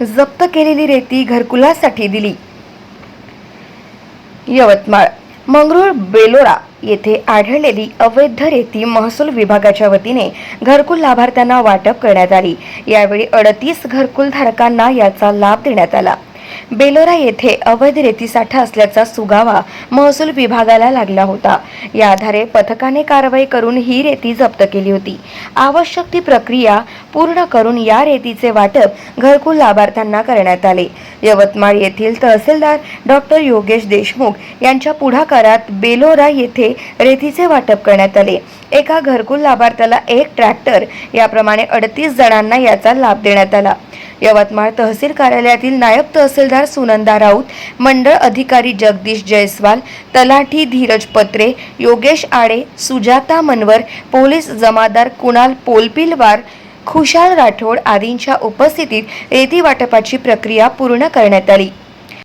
जप्त केलेली रेती घरकुलासाठी दिली. यवतमाळ मंगरुळ बेलोरा येथे आढळलेली अवैध रेती महसूल विभागाच्या वतीने घरकुल लाभार्थ्यांना वाटप करण्यात आली. यावेळी अडतीस घरकुल धारकांना याचा लाभ देण्यात आला. बेलोरा येथे अवैध रेतीसाठा असल्याचा सुगावा महसूल विभागाला लागला होता. या आधारे पथकाने कारवाई करून ही रेती जप्त केली होती. आवश्यक ती प्रक्रिया पूर्ण करून या रेतीचे वाटप घरकुल लाभार्थ्यांना करण्यात आले. यवतमाळ येथील तहसीलदार डॉक्टर योगेश देशमुख यांच्या पुढाकारात बेलोरा येथे रेतीचे वाटप करण्यात आले. एका घरकुल लाभार्थ्याला एक ट्रॅक्टर याप्रमाणे अडतीस जणांना याचा लाभ देण्यात आला. यवतमाळ तहसील कार्यालयातील नायब तहसीलदार सुनंदा राऊत मंडळ अधिकारी जगदीश जयस्वाल तलाठी धीरज पत्रे योगेश आडे सुजाता मनवर पोलीस जमादार कुणाल पोलपिलवार खुशाल राठोड आदींच्या उपस्थितीत रेती वाटपाची प्रक्रिया पूर्ण करण्यात आली.